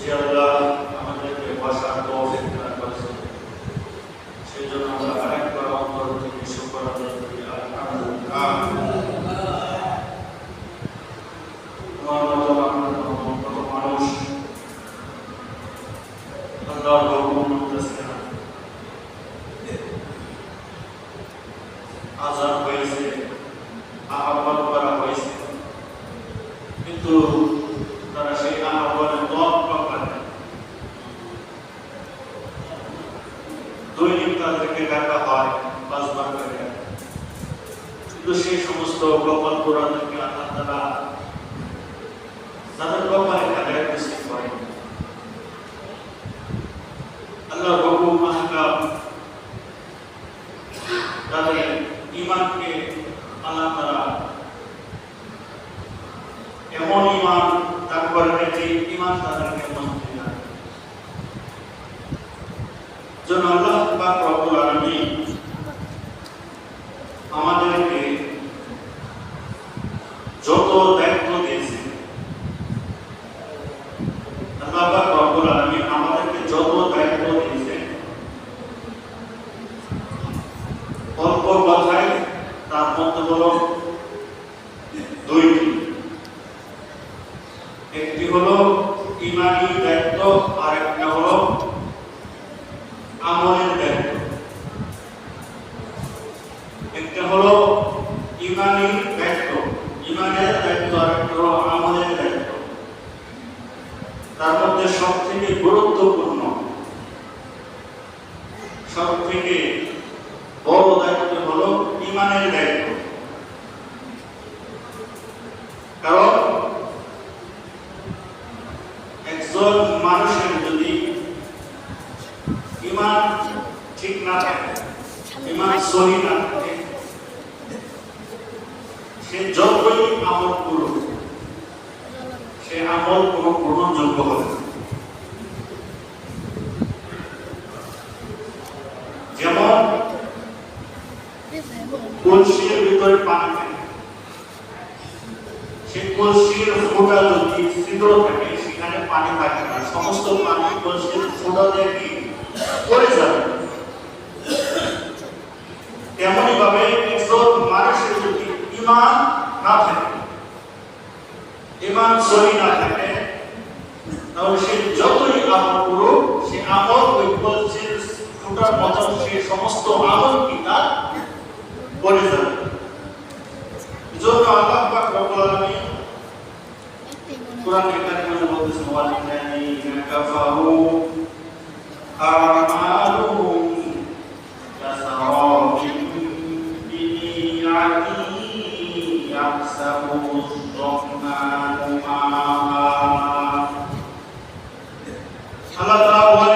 যে আল্লাহ আমাদেরকে বসার তৌফিক দান করেছেন আমাদেরকে আল্লাহ তাআলা তাদের কপালে হেদায়েত নসিব করেন আল্লাহর হুকুম আহকাম তাদের ইমানকে আল্লাহ তাআলা এমন ইমান দান করেন যে ইমান তাদেরকে মন্ত্রী না যেন আল্লাহ পাক রব্বুল আলামিন আমাদেরকে যত দায়িত্ব দিয়েছে আল্লাহ পাক রব্বুল আলামিন আমাদেরকে যত দায়িত্ব দিয়েছে অল্প কথায় তার মধ্যে হলো দুইটি একটি হলো ইমানি দায়িত্ব আর একটা হলো আমলের দায়িত্ব একটা হলো ইমানি দায়িত্ব ইমানের দায়িত্ব আর একটা হলো আমলের দায়িত্ব তার মধ্যে সব থেকে গুরুত্বপূর্ণ সব থেকে বড় দায়িত্ব হলো ইমানের দায়িত্ব। কারণ একজন মানুষের যদি ইমান ঠিক না থাকে, ইমান সহি না থাকে, সে যতই আমল করুক, সে আমল কোনো গ্রহণযোগ্য হবে না যেমন কলসির ভিতরে পানি থাকে। সে কলসির ফোঁটা যদি ছিদ্র থাকে, সেখানে পানি থাকে না। সমস্ত পানি কলসির ফোঁটা দিয়ে পড়ে যাবে? তেমনি ভাবে একজন মানুষের যদি ইমান না থাকে, ইমান সহি না থাকে, তাহলে সে যতই আমল করুক, সে আমল ওই কলসির ফোঁটার মতন সে সমস্ত আমল কি তার Buddhism. Inshallah Allah Pak Kurang semua Allah tahu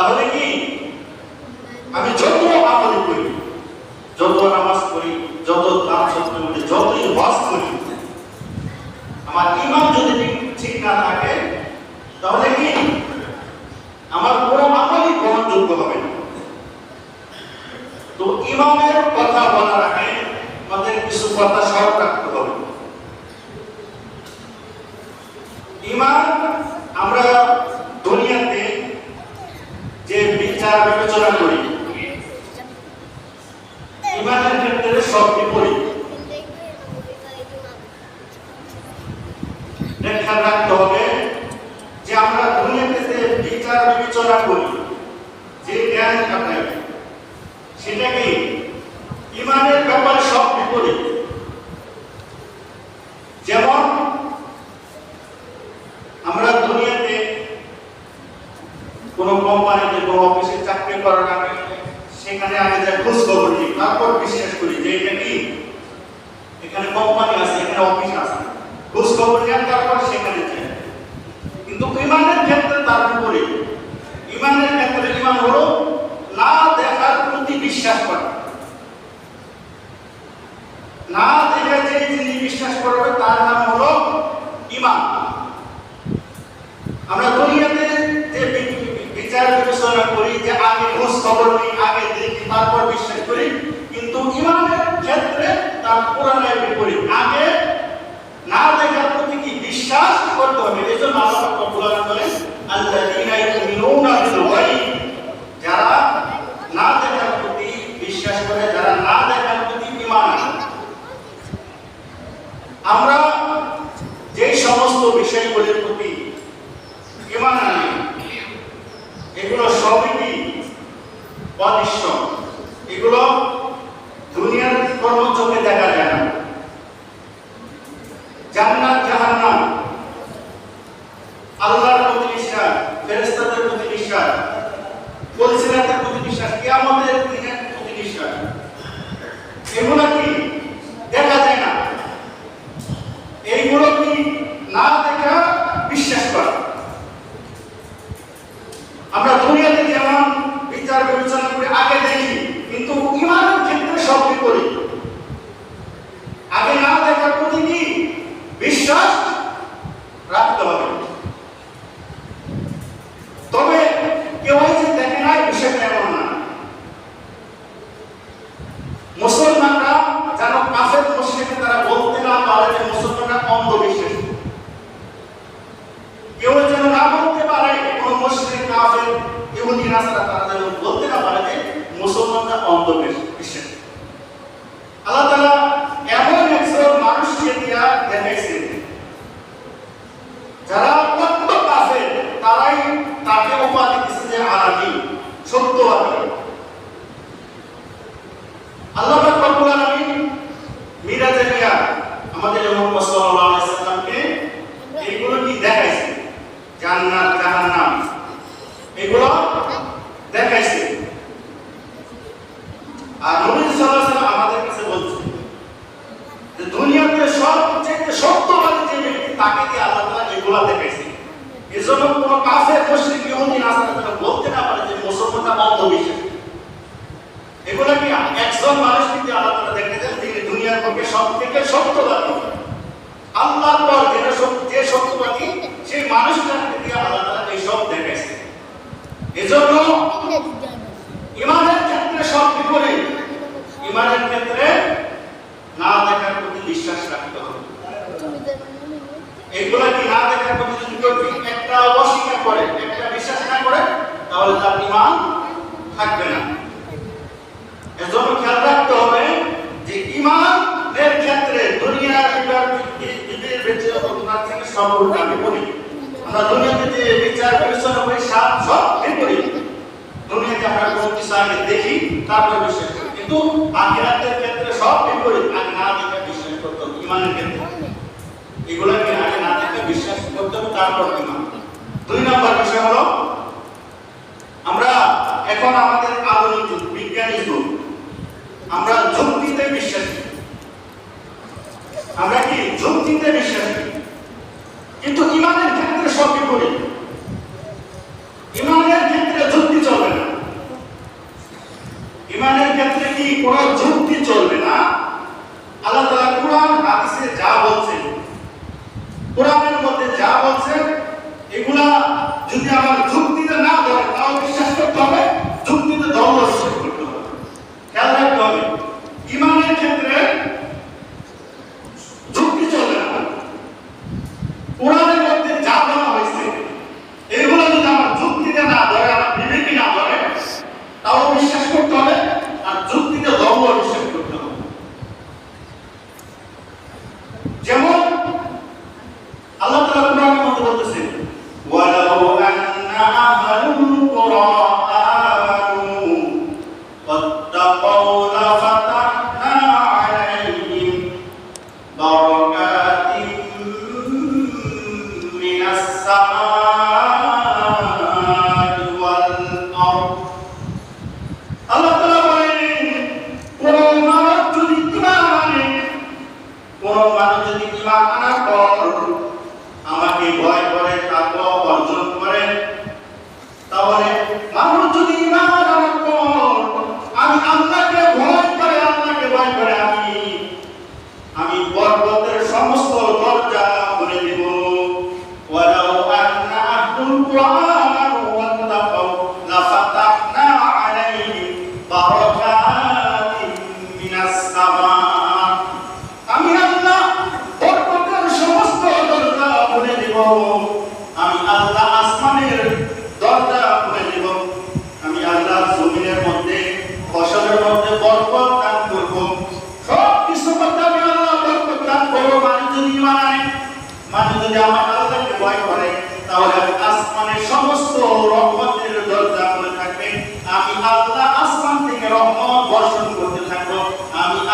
তাহলে কি? আমি যত আমল করি, যত নামাজ পড়ি, যত দান সত্য করি, যতই ওয়াজ করি, আমার ইমান যদি ঠিক- না থাকে, তাহলে কি? আমার কোনো আমলই গ্রহণযোগ্য হবে তো ইমামের কথা বলার আগে আমাদের কিছু কথা স্মরণ রাখতে হবে ইমান আমরা দুনিয়াতে যে বিচার বিবেচনা করি ইমানের ক্ষেত্রে সব বিপরীত দেখা রাখতে হবে যে আমরা দুনিয়াতে যে বিচার বিবেচনা করি যে জ্ঞান কাটাই সেটা কি ইমানের ব্যাপারে সব বিপরীত যেমন আমরা দুনিয়াতে কোন কোম্পানিতে কোনো অফিসে চাকরি করার আগে সেখানে আগে যে খোঁজ নিই, তারপর বিশ্বাস করি যে এটা কি? এখানে কোম্পানি আছে, এখানে অফিস আছে। খোঁজ খবর তারপর সেখানে যান কিন্তু ইমানের ক্ষেত্রে তার বিপরীত। ইমানের ক্ষেত্রে ইমান হলো না দেখার প্রতি বিশ্বাস করা। না দেখে যে যিনি বিশ্বাস করবে, তার নাম হলো ইমান। আমরা দুনিয়াতে যে বি- বি- বিচার বিবেচনা করি যে আগে খোঁজ খবর নিই আগে দেখি, তারপর বিশ্বাস করি। কিন্তু ইমানের ক্ষেত্রে তার কোরআনের বিপরীত। আগে না দেখার প্রতি কি বিশ্বাস করতে হবে? এই জন্য আল্লাহ রব্বুল আলামিন বলেন আল্লাযীনা ইউমিনুনা বিল গায়ব যারা না দেখার প্রতি বিশ্বাস করে যারা না দেখার প্রতি ঈমান আনে আমরা যে সমস্ত বিষয়গুলির প্রতি ঈমান আনি এগুলো সবই কি অদৃশ্য এগুলো দুনিয়ার কর্মচোখে দেখা যায় না জান্নাত জাহান্নাম আল্লাহর প্রতি বিশ্বাস ফেরেশতাদের প্রতি বিশ্বাস ফজিলাতের প্রতি বিশ্বাস কিয়ামতের দিনের প্রতি বিশ্বাস এগুলো কি দেখা যায় না এইগুলো কি না দেখা বিশ্বাস করা আমরা দুনিয়াতে যেমন বিচার বিবেচনা করে আগে দেখি কিন্তু ইমানের ক্ষেত্রে সব বিপরীত আগে না দেখার প্রতি কি বিশ্বাস রাখতে হবে তবে কেউ যে দেখে নাই বিষয়টা এমন না মুসলমানরা যেন কাফের মুশরিকে তারা বলতে না পারে যে মুসলমানরা অন্ধবিশ্বাস কেউ যেন না বলতে পারে কোন মুশরিক কাফের ইহুদি নাসারা তারা যেন বলতে না পারে যে মুসলমানরা অন্ধবিশ্বাস আল্লাহ তাআলা এমন একজন মানুষকে দিয়া দেখাইছে যারা কত কাফের তারাই তাকে উপাধি দিচ্ছে যে আলাদি সত্যবাদী আল্লাহ পাক রব্বুল আলামিন মিরাজে নিয়া আমাদের মুহাম্মদ সাল্লাল্লাহু আলাইহি সাল্লামকে এইগুলো কি দেখাইছে জান্নাত জাহান্নাম এগুলো দেখাইছে আর নবী সাল্লাল্লাহু আলাইহি সাল্লাম আমাদের কাছে বলছে যে দুনিয়াতে সবচেয়ে সত্যবাদী যে ব্যক্তি তাকে দিয়ে আল্লাহ তাআলা এগুলো দেখাইছে এজন্য কোন কাফের মুশরিক ইহুদি নাসারা যেন বলতে না পারে যে মুসলমানরা অন্ধবিশ্বাসী এগুলো কি একজন মানুষ কিন্তু আল্লাহ তাআলা দেখেছেন যিনি দুনিয়ার পক্ষে সব থেকে সত্যবাদী আল্লাহ পর যেটা সত্য- যে সত্যবাদী সেই মানুষটাকে দিয়ে আল্লাহ তাআলা এই সব দেখাইছে এজন্য ইমানের ক্ষেত্রে সব বিপরীত ইমানের ক্ষেত্রে না দেখার প্রতি বিশ্বাস রাখতে হবে। এগুলা কি না দেখার প্রতি যদি কেউ একটা অস্বীকার করে, একটা বিশ্বাস না করে, তাহলে তার ইমান থাকবে না। এজন্য খেয়াল রাখতে হবে যে ইমানের ক্ষেত্রে দুনিয়ার বিচার থেকে সম্পূর্ণ বিপরীত। আমরা দুনিয়াতে যে বিচার, বিবেচনা করি সব সব দুনিয়াতে আমরা কিছু দেখি, তারপর বিশ্বাস কিন্তু আখিরাতের ক্ষেত্রে সব বিপরীত। আগে না দেখে বিশ্বাস করতে হবে ইমানের ক্ষেত্রে। এগুলোকে আগে না দেখে বিশ্বাস করতে হবে তারপর ইমান। দুই নম্বর বিষয় হলো, আমরা এখন আমাদের আধুনিক যুগ, বিজ্ঞানী যুগ। আমরা যুক্তিতে বিশ্বাস। আমরা কি? যুক্তিতে বিশ্বাস।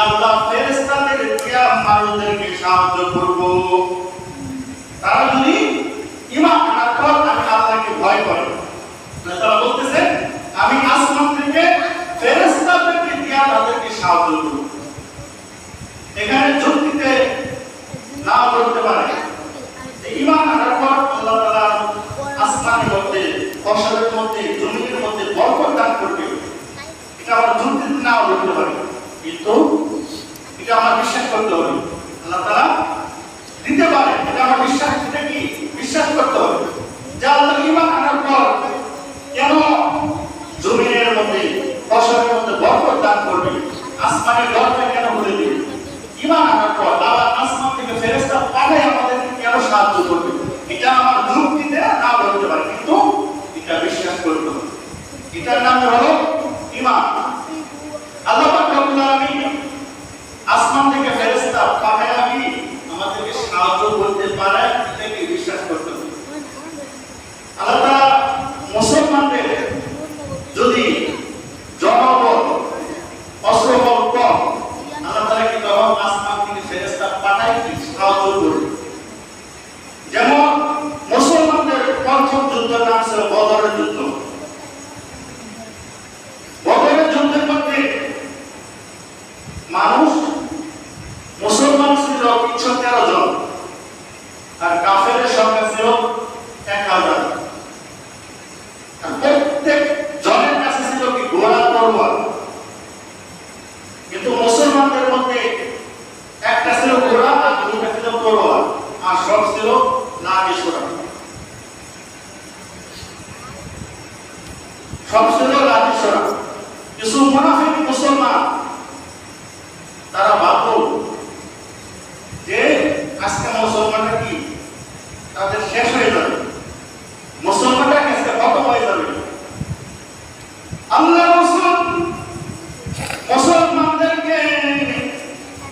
আল্লাহ ফেরেশতাদের দিয়া মানুষদেরকে সাহায্য করব। তারা যদি ইমান আনার পর আমি আল্লাহকে ভয় করে। তারা বলতেছে আমি আসমান থেকে ফেরেশতাদেরকে দিয়া তাদেরকে সাহায্য করব। এখানে যুক্তিতে না বলতে পারে যে ইমান আনার পর আল্লাহ তাআলা আসমানের মধ্যে, ফসলের মধ্যে, জমিনের মধ্যে বরকত দান করবে। এটা আমার যুক্তিতে না বলতে পারে। কিন্তু এটা আমার বিশ্বাস করতে হবে। আল্লাহ তারা দিতে পারে, এটা আমার বিশ্বাস, এটা কি? বিশ্বাস করতে হবে। যা আল্লাহ ইমান আনার পর কেন জমিনের মধ্যে ফসলের মধ্যে বরকত দান করবে? আসমানের কেন দিবে ইমান আনার পর আবার আসমান থেকে ফেরেশতা পাঠায় আমাদের কেন সাহায্য করবে এটা আমার যুক্তিতে না বলতে পারে কিন্তু এটা বিশ্বাস করতে হবে এটার নাম হলো ইমান আল্লাহ পাক রব্বুল আলামিন আসমান থেকে ফেরেশতা পাঠায় আমি আমাদেরকে সাহায্য করতে পারে এটাকে বিশ্বাস করতে হবে আল্লাহ তাআলা মুসলমানদের যদি জনবল অস্ত্রবল কম আল্লাহ তাআলা কি তখন আসমান থেকে ফেরেশতা পাঠায় কি সাহায্য করবে যেমন মুসলমানদের প্রথম যুদ্ধের নাম ছিল বদরের যুদ্ধ বদরের যুদ্ধের মধ্যে মানুষ মুসলমান ছিল তিনশো তেরো জন। আর কাফের সংখ্যা ছিল এক হাজার। প্রত্যেক জনের কাছে ছিল কি ঘোড়া তরোয়ার কিন্তু মুসলমানদের মধ্যে একটা ছিল ঘোড়া আর দুটা ছিল তরোয়ার আর সব ছিল লাঠি সোরা সব ছিল লাঠি সোরা কিছু মুনাফিক মুসলমান তারা ভাবল যে আজকে মুসলমানটা কি তাদের শেষ হয়ে যাবে মুসলমানটা আজকে খতম হয়ে যাবে আল্লাহ রসুল মুসলমানদেরকে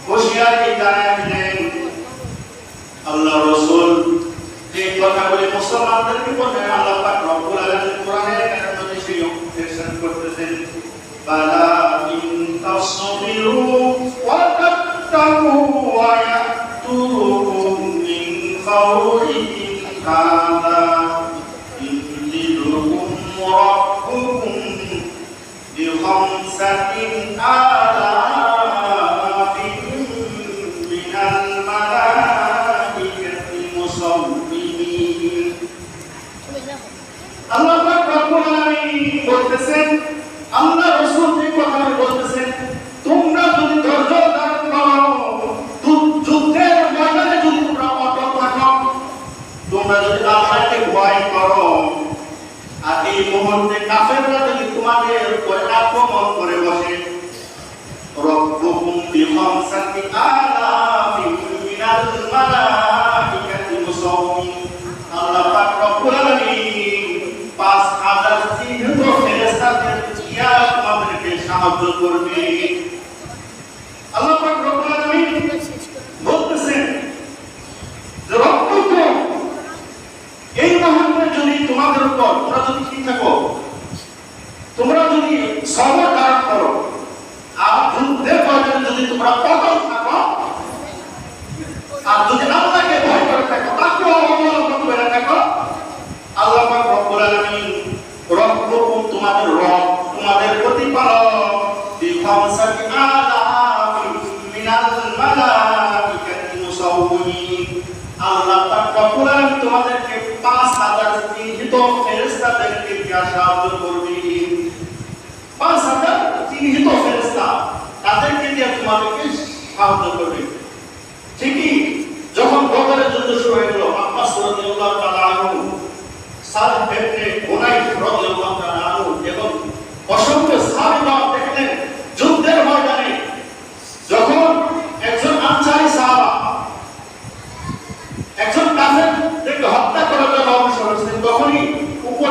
হুঁশিয়ারি জানায় দিলেন আল্লাহ রসুল এই কথাগুলি মুসলমানদেরকে বলেন আল্লাহ তোমরা যদি আল্লাহকে ভয় করো আর এই মুহূর্তে কাফেররা যদি তোমাদের উপর আক্রমণ করে বসে, রব্বুকুম বিখামসাতি আলাফিন মিনাল মালাইকাতি মুসাওমিন আল্লাহ পাক রব্বুল আলামিন পাঁচ হাজার চিহ্নিত ফেরেশতাদের দিয়া সাহায্য করবে আল্লাহ পাক রব্বুল আলামিন বলতেছেন যে রব্বুকুম এই মুহূর্তে যদি তোমাদের উপর তোমরা যদি ঠিক থাকো, তোমরা যদি সবর ধারণ করো, আর যুদ্ধের ময়দানে যদি তোমরা পতন থাকো, আর যদি দিয়া সাহায্য করবে। 5000 চিহ্নিত ফেরেশতা। তাদেরকে দিয়ে তোমাদেরকে সাহায্য করবে। ঠিকই, যখন বদরের যুদ্ধ শুরু হয়ে গেল, আব্বাস রাদিয়াল্লাহু তাআলা আনহু সাদ ইবনে হুনাইফ রাদিয়াল্লাহু তাআলা আনহু এবং অসংখ্য সাহাবীরা দেখলেন যুদ্ধের ময়দানে যখন একজন আনসারী সাহাবা একজন কাফেরদেরকে হত্যা করার জন্য অগ্রসর হচ্ছেন তখনই উপর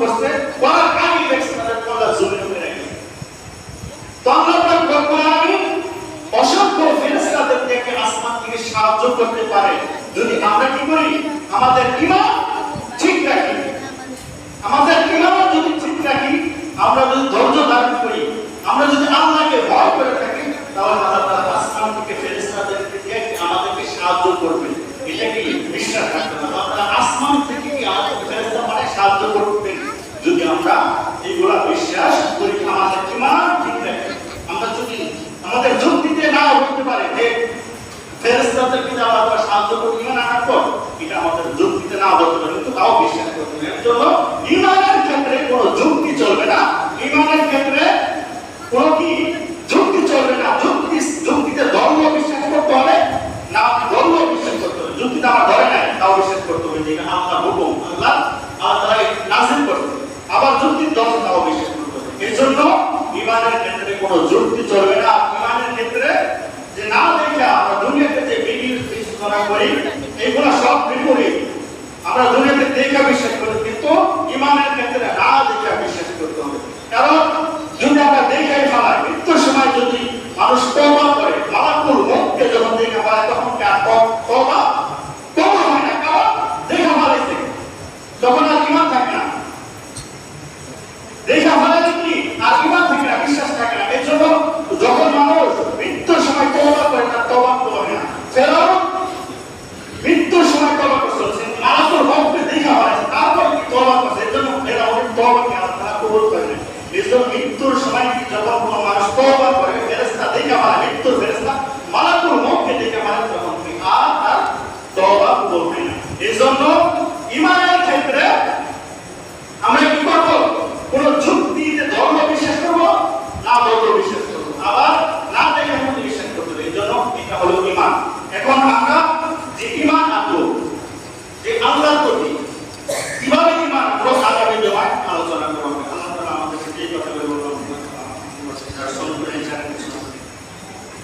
করছে করার আগে দেখছে তাদের পদ্মা জমির পড়ে গেছে তো আল্লাহ রব্বুল আলামিন অসংখ্য ফেরেশতাদের থেকে আসমান থেকে সাহায্য করতে পারে। যদি আমরা কি করি? আমাদের ঈমান ঠিক রাখি। আমাদের ঈমান যদি ঠিক রাখি, আমরা যদি ধৈর্য ধারণ করি, আমরা যদি আল্লাহকে ভয় করে থাকি, তাহলে আল্লাহ তাআলা আসমান থেকে ফেরেশতাদেরকে আমাদেরকে সাহায্য করবে। এটা কি বিশ্বাস রাখতে হবে। আমরা আসমান থেকে কি আমাদের ফেরেশতা মানে সাহায্য করবে। যদি আমরা এইগুলা বিশ্বাস করি, আমাদের ঈমান ঠিক রাখি আমরা যদি আমাদের যুক্তিতে না হতে পারে যে যে আল্লাহ তাআলা সাহায্য করবে ঈমান আনার পর, এটা আমাদের যুক্তিতে না হতে পারে, কিন্তু তাও বিশ্বাস করতে এর জন্য ঈমানের ক্ষেত্রে কোনো যুক্তি চলবে না। ঈমানের ক্ষেত্রে কোনো কি? যুক্তি চলবে না।